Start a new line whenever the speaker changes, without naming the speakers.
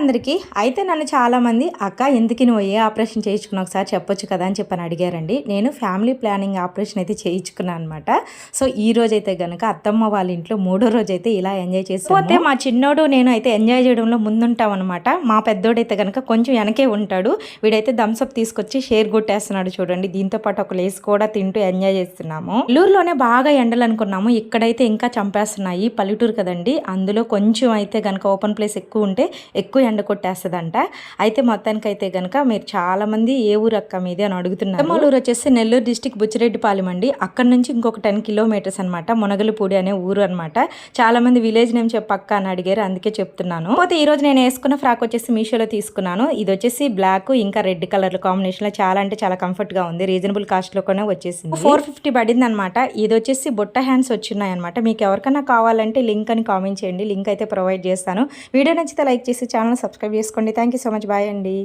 అందరికీ అయితే నన్ను చాలామంది అక్క ఎందుకు నువ్వు ఏ ఆపరేషన్ చేయించుకున్నావు? ఒకసారి చెప్పొచ్చు కదా? అని చెప్పని అడిగారండి. నేను ఫ్యామిలీ ప్లానింగ్ ఆపరేషన్ అయితే చేయించుకున్నాను అనమాట సో ఈ రోజు అయితే కనుక అత్తమ్మ వాళ్ళ ఇంట్లో మూడో రోజు అయితే ఇలా ఎంజాయ్ చేసి పోతే మా చిన్నోడు నేను అయితే ఎంజాయ్ చేయడంలో ముందుంటాం అనమాట మా పెద్దోడైతే కనుక కొంచెం వెనకే ఉంటాడు. వీడైతే థమ్స్అప్ తీసుకొచ్చి షేర్ కొట్టేస్తున్నాడు చూడండి. దీంతో పాటు ఒక లేస్ కూడా తింటూ ఎంజాయ్ చేస్తున్నాము. నెల్లూరులోనే బాగా ఎండలు అనుకున్నాము ఇక్కడైతే ఇంకా చంపేస్తున్నాయి. పల్లెటూరు కదండి. అందులో కొంచెం అయితే కనుక ఓపెన్ ప్లేస్ ఎక్కువ ఉంటే ఎక్కువ ఎండ కొట్టేస్తుందంట అయితే మొత్తానికి అయితే కనుక మీరు చాలామంది ఏ ఊరు అక్క మీదే అని అడుగుతున్నారు. మా వచ్చేసి నెల్లూరు డిస్టిక్ బుచ్చిరెడ్డిపాలెం అండి. అక్కడ నుంచి ఇంకొక టెన్ కిలోమీటర్స్ అనమాట మునగలపూడి అనే ఊరు అనమాట చాలా మంది విలేజ్ నేమ్ చెప్పక్క అని అడిగారు అందుకే చెప్తున్నాను. పోతే ఈ రోజు నేను వేసుకున్న ఫ్రాక్ వచ్చేసి మీషోలో తీసుకున్నాను. ఇది వచ్చేసి బ్లాక్ ఇంకా రెడ్ కలర్ కాంబినేషన్లో చాలా అంటే చాలా కంఫర్ట్గా ఉంది. రీజనబుల్ కాస్ట్ కూడా వచ్చేసింది. ఫోర్ ఫిఫ్టీ పడింది అనమాట ఇది వచ్చేసి బుట్ట హ్యాండ్స్ వచ్చినాయి అనమాట మీకు ఎవరికైనా కావాలంటే లింక్ అని కామెంట్ చేయండి. లింక్ అయితే ప్రొవైడ్ చేస్తాను. వీడియో నచ్చితే లైక్ చేసి ఛానల్ సబ్స్క్రైబ్ చేసుకోండి. Thank you so much bye అండి.